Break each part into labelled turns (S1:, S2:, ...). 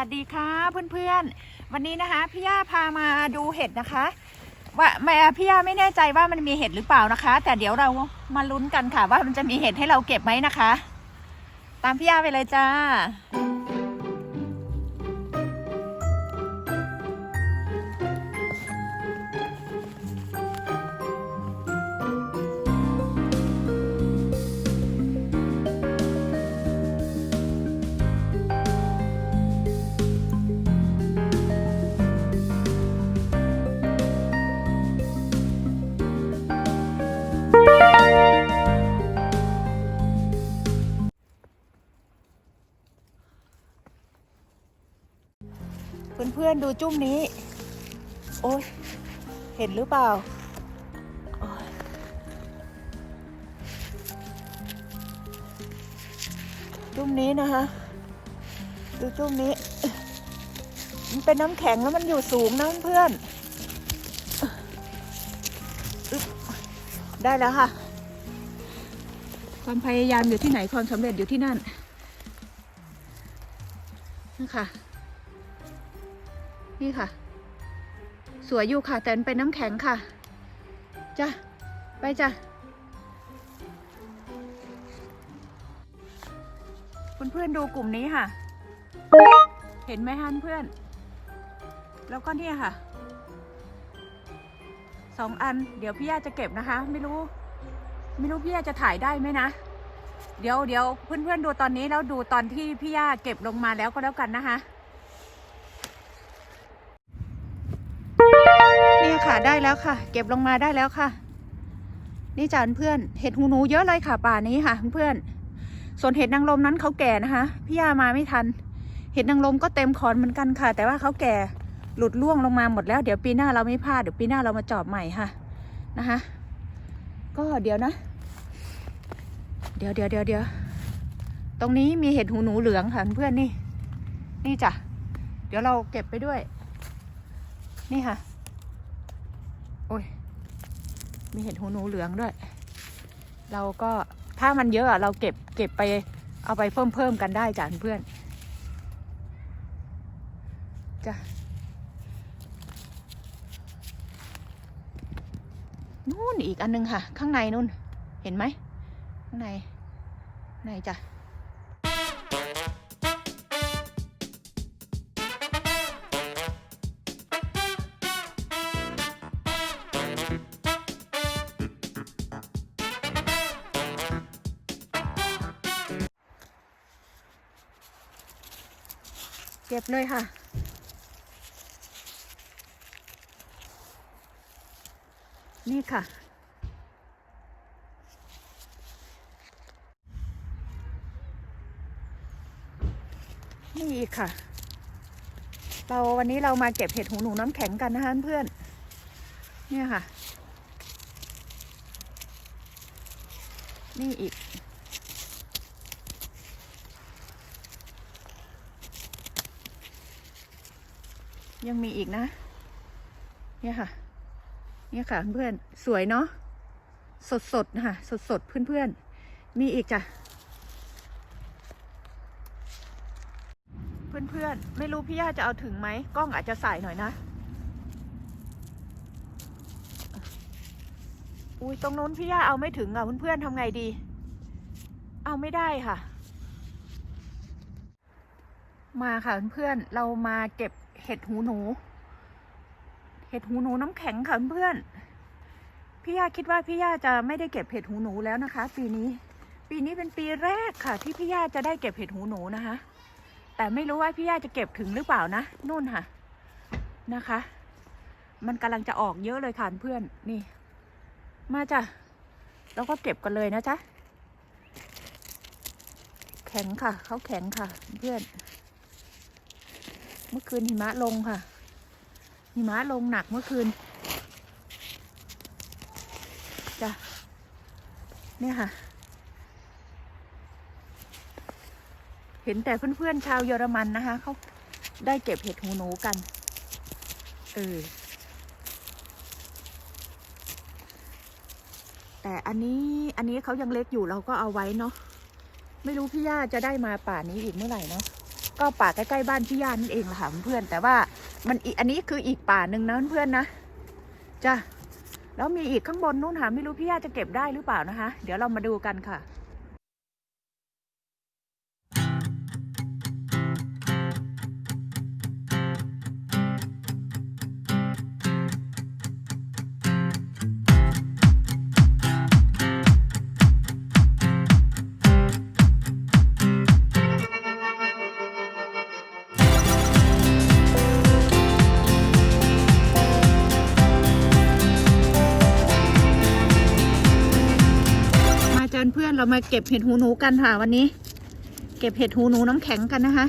S1: สวัสดีค่ะเพื่อนๆ วันนี้นะคะพี่ย่าพามาดูเห็ดนะคะ ว่าแม่พี่ย่าไม่แน่ใจว่ามันมีเห็ดหรือเปล่านะคะ แต่เดี๋ยวเรามาลุ้นกันค่ะ ว่ามันจะมีเห็ดให้เราเก็บไหมนะคะ ตามพี่ย่าไปเลยจ้า อนๆดูจุ้มนี้ โอ้ยเห็นหรือเปล่า จุ้มนี้นะคะ ดูจุ้มนี้ มันเป็นน้ำแข็งแล้วมันอยู่สูงนะเพื่อนอได้แล้วค่ะ ความพยายามอยู่ที่ไหนความสำเร็จอยู่ที่นั่นนี่ค่ะ นี่ค่ะ สวยอยู่ค่ะ แต่มันเป็นน้ำแข็งค่ะ จ้ะ ไปจ้ะ เพื่อนๆดูกลุ่มนี้ค่ะ เห็นไหมคะเพื่อน แล้วก็เนี่ยค่ะสองอัน เดี๋ยวพี่ย่าจะเก็บนะคะ ไม่รู้ ไม่รู้พี่ย่าจะถ่ายได้ไหมนะ เดี๋ยวเดี๋ยวเพื่อนๆดูตอนนี้แล้วดูตอนที่พี่ย่าเก็บลงมาแล้วก็แล้วกันนะคะ ค่ะได้แล้วค่ะ เก็บลงมาได้แล้วค่ะ นี่จานเพื่อนเห็ดหูหนูเยอะเลยค่ะ ป่านี้ค่ะ เพื่อนส่วนเห็ดนางรมนั้นเขาแก่นะคะพี่ยามาไม่ทัน เห็ดนางรมก็เต็มขอนเหมือนกันค่ะ แต่ว่าเขาแก่หลุดร่วงลงมาหมดแล้ว เดี๋ยวปีหน้าเราไม่พลาดเดี๋ยวปีหน้าเรามาจอบใหม่ค่ะนะคะก็เดี๋ยวนะ เดี๋ยวเดี๋ยวเดี๋ยวเดี๋ยวตรงนี้มีเห็ดหูหนูเหลืองค่ะเพื่อนนี่ นี่จ้ะเดี๋ยวเราเก็บไปด้วย นี่ค่ะ โอ้ย มีเห็ดหูหนูเหลืองด้วย เราก็ถ้ามันเยอะอะเราเก็บเก็บไปเอาไปเพิ่มเพิ่มกันได้จ้ะเพื่อนจ้ะนู่นอีกอันนึงค่ะ ข้างในนู่น เห็นไหมข้างในข้างในจ้ะ เก็บเลยค่ะ นี่ค่ะ นี่ค่ะ เราวันนี้เรามาเก็บเห็ดหูหนูน้ำแข็งกันนะคะเพื่อน เนี่ยค่ะ นี่อีก ยังมีอีกนะ เนี่ยค่ะ เนี่ยค่ะเพื่อนสวยเนาะสดสดนะคะสดสดๆเพื่อนมีอีกจ้ะเพื่อนๆไม่รู้พี่ย่าจะเอาถึงไหมกล้องอาจจะใส่หน่อยนะอุ้ยตรงนู้นพี่ย่าเอาไม่ถึงอะเพื่อนๆทำไงดี เอาไม่ได้ค่ะ มาค่ะเพื่อนเรามาเก็บ เห็ดหูหนู เห็ดหูหนูน้ำแข็งค่ะเพื่อน พี่ย่าคิดว่าพี่ย่าจะไม่ได้เก็บเห็ดหูหนูแล้วนะคะ ปีนี้ ปีนี้เป็นปีแรกค่ะ ที่พี่ย่าจะได้เก็บเห็ดหูหนูนะคะ แต่ไม่รู้ว่าพี่ย่าจะเก็บถึงหรือเปล่านะนู่นค่ะนะคะ มันกำลังจะออกเยอะเลยค่ะเพื่อนนี่ มาจ้ะแล้วก็เก็บกันเลยนะจ๊ะแข็งค่ะเขาแข็งค่ะ เพื่อน เมื่อคืนหิมะลงค่ะ หิมะลงหนักเมื่อคืนจ้ะเนี่ยค่ะ เห็นแต่เพื่อนๆชาวเยอรมันนะคะเขาได้เก็บเห็ดหูหนูกัน เออ แต่อันนี้อันนี้เขายังเล็กอยู่เราก็เอาไว้เนาะ ไม่รู้พี่ย่าจะได้มาป่านี้อีกเมื่อไหร่เนาะ ก็ป่าใกล้ๆบ้านพี่ย่านั่นเองแหละค่ะเพื่อนแต่ว่ามันอีอันนี้คืออีกป่าหนึ่งนะเพื่อนนะจ้ะแล้วมีอีกข้างบนนู่นค่ะไม่รู้พี่ย่าจะเก็บได้หรือเปล่านะคะ เดี๋ยวเรามาดูกันค่ะ มาเก็บเห็ดหูหนูกันค่ะวันนี้ เก็บเห็ดหูหนูน้ำแข็งกันนะคะ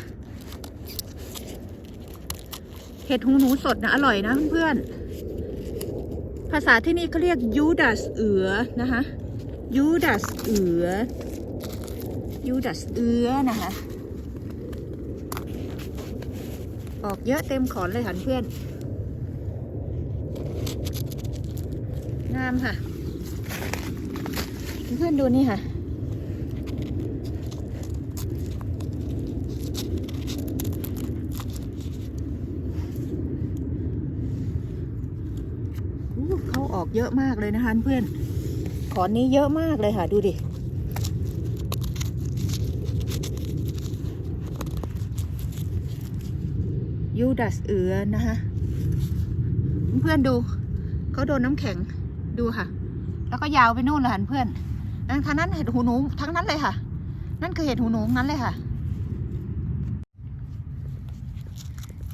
S1: เห็ดหูหนูสดนะอร่อยนะเพื่อนภาษาที่นี่เขาเรียกยูดัสเอือนะคะยูดัสเอือยูดัสเอือนะคะ ออกเยอะเต็มขอนเลยค่ะเพื่อนงามค่ะ เพื่อนดูนี่ค่ะ ออกเยอะมากเลยนะคะเพื่อนขอนนี้เยอะมากเลยค่ะ ดูดิ ยูดัสเอือนะคะเพื่อนดู เขาโดนน้ำแข็งดูค่ะ แล้วก็ยาวไปนู่นเลยค่ะเพื่อนนั่นทางนั้นเห็ดหูหนูทั้งนั้นเลยค่ะ นั่นคือเห็ดหูหนูนั้นเลยค่ะ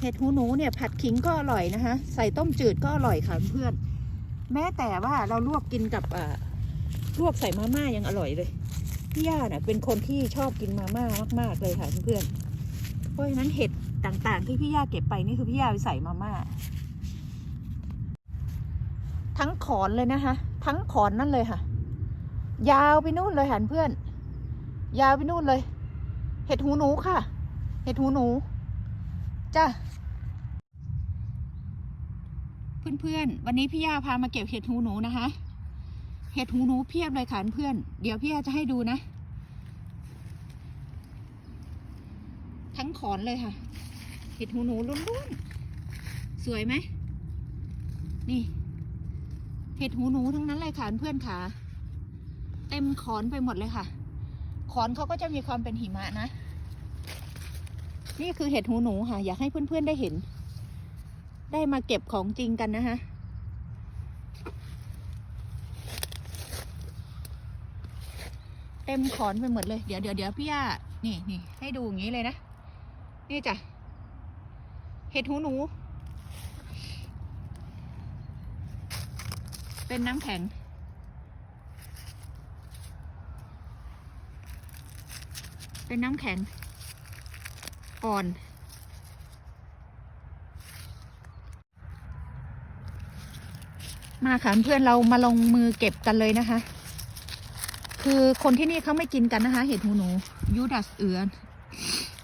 S1: เห็ดหูหนูเนี่ยผัดขิงก็อร่อยนะคะ ใส่ต้มจืดก็อร่อยค่ะเพื่อน แม้แต่ว่าเราลวกกินกับลวกใส่มาม่ายังอร่อยเลยพี่ย่าเนี่ยเป็นคนที่ชอบกินมาม่ามาก ๆ เลยค่ะเพื่อนเพราะฉะนั้นเห็ดต่างๆ ที่พี่ย่าเก็บไปนี่คือพี่ย่าไปใส่มาม่าทั้งขอนเลยนะคะ ทั้งขอนนั่นเลยค่ะ ยาวไปนู่นเลยหันเพื่อน ยาวไปนู่นเลย เห็ดหูหนูค่ะ เห็ดหูหนูจ้า เพื่อนๆ วันนี้พี่ยาพามาเก็บเห็ดหูหนูนะคะ เห็ดหูหนูเพียบเลยค่ะเพื่อน เดี๋ยวพี่ยาจะให้ดูนะ ทั้งขอนเลยค่ะ เห็ดหูหนูล้วนๆ สวยไหม นี่ เห็ดหูหนูทั้งนั้นเลยค่ะเพื่อนขาเต็มขอนไปหมดเลยค่ะ ขอนเขาก็จะมีความเป็นหิมะนะ นี่คือเห็ดหูหนูค่ะ อยากให้เพื่อนๆได้เห็น ได้มาเก็บของจริงกันนะคะเต็มขอนไปหมดเลยเดี๋ยวเดี๋ยวเดี๋ยวพี่ย่านี่นี่ให้ดูอย่างนี้เลยนะ นี่จ้ะ เห็ดหูหนู เป็นน้ำแข็ง เป็นน้ำแข็ง อ่อน มาค่ะเพื่อนเรามาลงมือเก็บกันเลยนะคะ คือคนที่นี่เขาไม่กินกันนะคะ เห็ดหูหนูยูดัสเอือน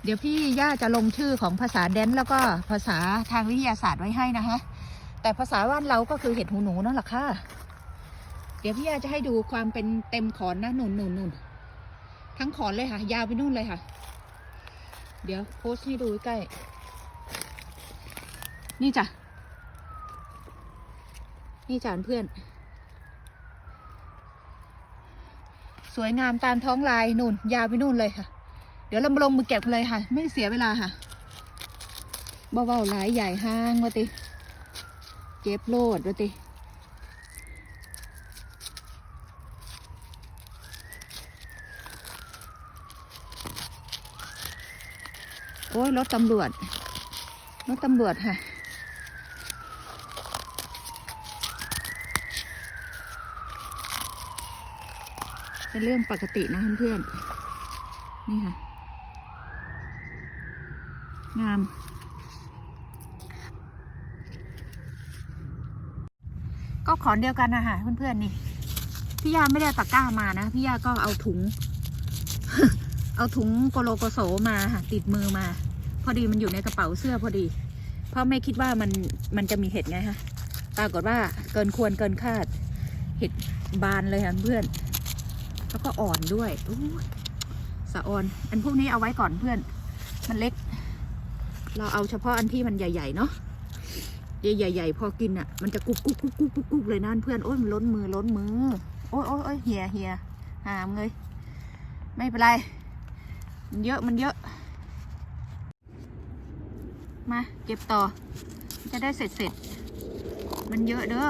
S1: เดี๋ยวพี่ย่าจะลงชื่อของภาษาแดนแล้วก็ภาษาทางวิทยาศาสตร์ไว้ให้นะคะ แต่ภาษาบ้านเราก็คือเห็ดหูหนูนั่นแหละค่ะ เดี๋ยวพี่ย่าจะให้ดูความเป็นเต็มขอนนะหนุนหนุนหนุนทั้งขอนเลยค่ะ ยาวไปนู่นเลยค่ะ เดี๋ยวโพสให้ดูใกล้ นี่จ้ะ นี่จ้ะเพื่อน สวยงามตามท้องลายนู่น ยาวไปนู่นเลยค่ะ เดี๋ยวเราลงมือเก็บเลยค่ะ ไม่เสียเวลาค่ะเบาๆหลายใหญ่ห้างวะติเก็บโลดวะติโอ้ยรถตำรวจรถตำรวจค่ะ เป็นเรื่องปกตินะเพื่อนๆ นี่ค่ะ งาม ก็ขอนเดียวกันนะคะเพื่อนๆ นี่ พี่ยาไม่ได้ตะกร้ามานะ พี่ยาก็เอาถุง เอาถุงโกโลโกโสมาค่ะ ติดมือมา พอดีมันอยู่ในกระเป๋าเสื้อพอดี เพราะไม่คิดว่ามันมันจะมีเห็ดไงฮะปรากฏว่าเกินควรเกินคาดเห็ดบานเลยค่ะเพื่อน แล้วก็อ่อนด้วยสะออน อันพวกนี้เอาไว้ก่อนเพื่อน มันเล็ก เราเอาเฉพาะอันที่มันใหญ่ๆเนาะใหญ่ๆพอกินอะ มันจะกุ๊กกุ๊กกุ๊กกุ๊กกุ๊กกุ๊กเลยนะเพื่อน โอ้ยมันล้นมือล้นมือ โอ้ยโอ้ยโอ้ยเฮียเฮียหามเลย ไม่เป็นไร มันเยอะมันเยอะ มาเก็บต่อ จะได้เสร็จเสร็จ มันเยอะเด้อ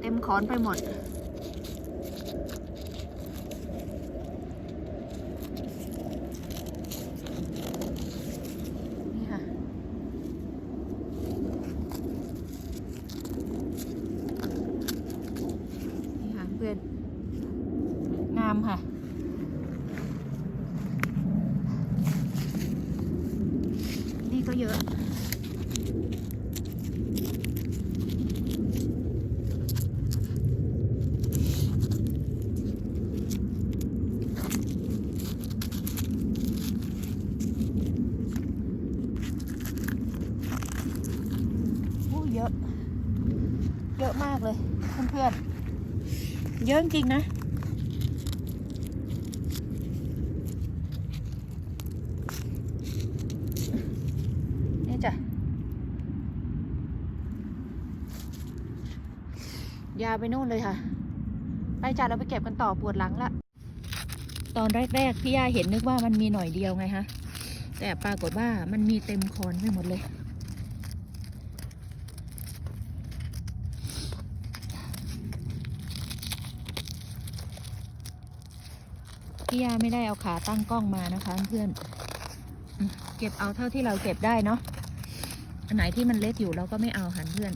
S1: เต็มขอนไปหมด นี่ค่ะ นี่ค่ะเพื่อน งามค่ะ นี่ ก็เยอะโอ้เยอะเยอะมากเลยเพื่อนๆเยอะจริงๆนะ นี่จ้ะยาวไปนู่นเลยค่ะ ไปจ้ะเราไปเก็บกันต่อปวดหลังละตอนแรกๆพี่ย่าเห็นนึกว่ามันมีหน่อยเดียวไงฮะ แต่ปรากฏว่ามันมีเต็มคอนไปหมดเลย พี่ยาไม่ได้เอาขาตั้งกล้องมานะคะเพื่อน เก็บเอาเท่าที่เราเก็บได้เนาะ อันไหนที่มันเล็กอยู่เราก็ไม่เอาหันเพื่อน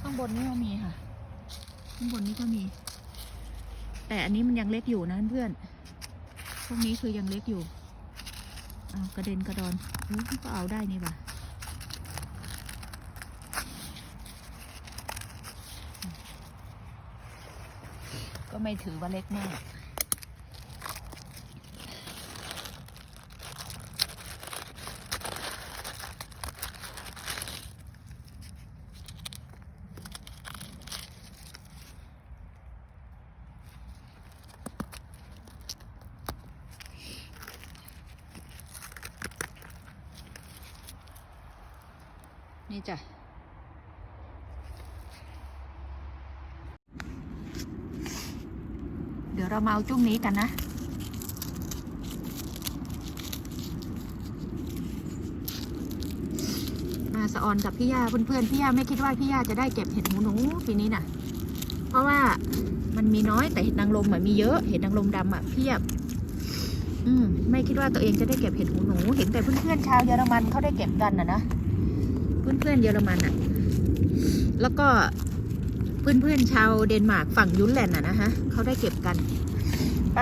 S1: ข้างบนนี่ก็มีค่ะ ข้างบนนี้ก็มี แต่อันนี้มันยังเล็กอยู่นะเพื่อน พวกนี้คือยังเล็กอยู่ เอากระเด็นกระดอนก็เอาได้นี่ว่ะ ไม่ถือว่าเล็กมาก นี่จ้ะ เดี๋ยวเรามาเอาจุ้งนี้กันนะ มาสะออนกับพี่ยาเพื่อนๆพี่ยาไม่คิดว่าพี่ยาจะได้เก็บเห็ดหูหนูปีนี้น่ะ เพราะว่ามันมีน้อยแต่เห็ดนางรมอะมีเยอะเห็ดนางรมดำอะเพียบ อืมไม่คิดว่าตัวเองจะได้เก็บเห็ดหูหนู เห็นแต่เพื่อนๆชาวเยอรมันเขาได้เก็บกันนะนะเพื่อนๆเยอรมันอะ แล้วก็เพื่อนๆชาวเดนมาร์กฝั่งยุนแลนด์อะนะฮะเขาได้เก็บกัน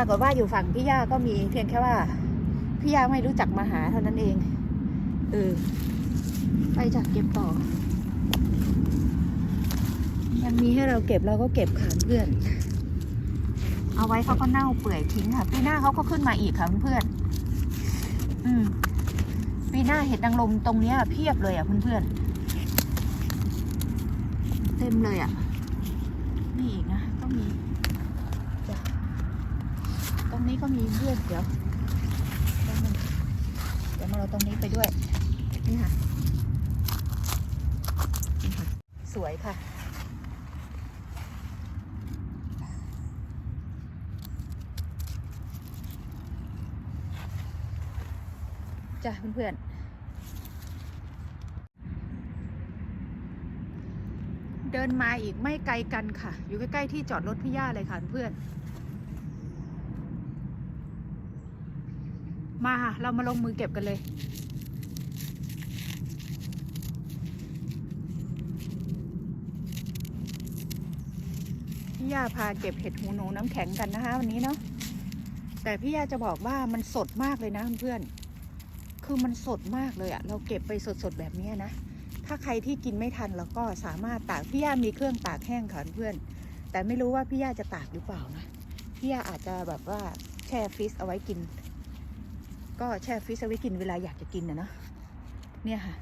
S1: ปรากฏว่าอยู่ฝั่งพี่ย่าก็มีเพียงแค่ว่า พี่ย่าไม่รู้จักมาหาเท่านั้นเองเออไปจากเก็บต่อ ยังมีให้เราเก็บเราก็เก็บค่ะเพื่อน เอาไว้เขาก็เน่าเปื่อยทิ้งค่ะ ปีหน้าเขาก็ขึ้นมาอีกค่ะเพื่อนอืมปีหน้าเห็ดนางรมตรงเนี้ยเพียบเลยอะเพื่อนเต็มเลยอะ นี่อีกนะ ก็มีจ้ะตรงนี้ก็ มีเพื่อนเดี๋ยวเดี๋ยวมาเราตรงนี้ไปด้วย นี่ค่ะ สวยค่ะ จ้ะเพื่อนเดินมาอีกไม่ไกลกันค่ะ อยู่ใกล้ ๆ ที่จอดรถพี่ย่าเลยค่ะเพื่อน มาค่ะ เรามาลงมือเก็บกันเลยพี่ยาพาเก็บเห็ดหูหนูน้ำแข็งกันนะคะวันนี้เนาะแต่พี่ยาจะบอกว่ามันสดมากเลยนะเพื่อนคือมันสดมากเลยอะเราเก็บไปสดๆแบบนี้นะถ้าใครที่กินไม่ทันเราก็สามารถตากพี่ยามีเครื่องตากแห้งค่ะเพื่อน แต่ไม่รู้ว่าพี่ยาจะตากหรือเปล่านะพี่ยาอาจจะแบบว่าแช่ฟรีซเอาไว้กิน ก็แช่ฟรีซไว้กินเวลาอยากจะกินนะเนาะเนี่ยค่ะ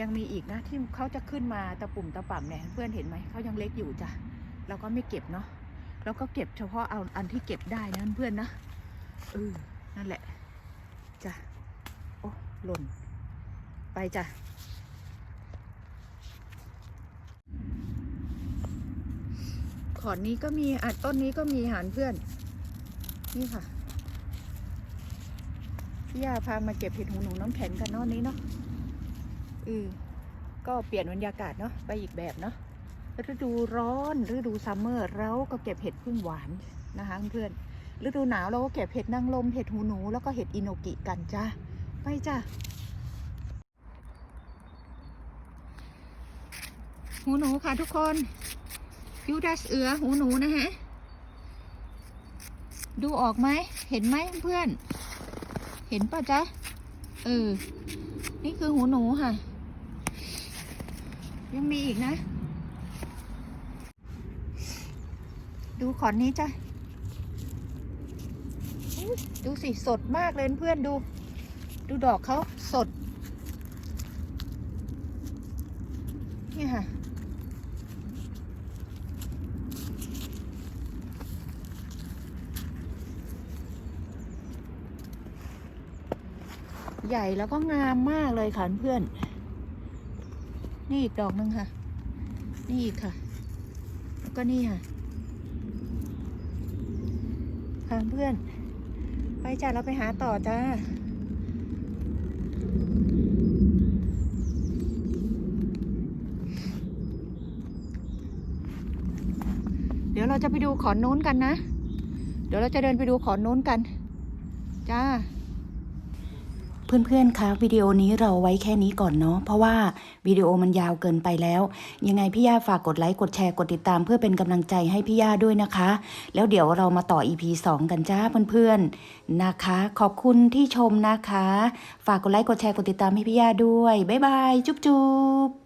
S1: ยังมีอีกนะที่เขาจะขึ้นมาตะปุ่มตะป่ำเนี่ยเพื่อนเห็นไหมเขายังเล็กอยู่จ้ะเราก็ไม่เก็บเนาะเราก็เก็บเฉพาะเอาอันที่เก็บได้นะเพื่อนนะเออนั่นแหละจ้ะโอ้หล่น ไปจ้ะขอนนี้ก็มีอะต้นนี้ก็มีหารเพื่อน นี่ค่ะ พี่ยาพามาเก็บเห็ดหูหนูน้ำแข็งกันนอกนี้เนาะเออก็เปลี่ยนบรรยากาศเนาะไปอีกแบบเนาะฤดูร้อนฤดูซัมเมอร์เราก็เก็บเห็ดพึ่งหวานนะคะเพื่อนฤดูหนาวเราก็เก็บเห็ดนางลมเห็ดหูหนูแล้วก็เห็ดอินโนกิกันจ้าไปจ้าหูหนูค่ะทุกคนยูดัสเอือหูหนูนะฮะดูออกไหมเห็นไหมเพื่อน เห็นป่ะจ๊ะ เออ นี่คือหูหนูค่ะ ยังมีอีกนะ ดูขอนนี้จ้ะดูสิ สดมากเลยเพื่อนดู ดูดอกเขาสด นี่ค่ะ ใหญ่แล้วก็งามมากเลยค่ะเพื่อน นี่อีกดอกนึงค่ะ นี่อีกค่ะ แล้วก็นี่ค่ะค่ะเพื่อน ไปจ้าเราไปหาต่อจ้าเดี๋ยวเราจะไปดูขอนนู้นกันนะ เดี๋ยวเราจะเดินไปดูขอนนู้นกัน จ้า
S2: เพื่อนๆ คะวิดีโอนี้เราไว้แค่นี้ก่อนเนาะเพราะว่าวิดีโอมันยาวเกินไปแล้ว ยังไงพี่ย่าฝากกดไลค์กดแชร์กดติดตาม เพื่อเป็นกำลังใจให้พี่ย่าด้วยนะคะ แล้วเดี๋ยวเรามาต่อ EP 2 กันจ้าเพื่อนๆนะคะ ขอบคุณที่ชมนะคะ ฝากกดไลค์กดแชร์กดติดตามให้พี่ย่าด้วยบ๊ายบายจุ๊บๆ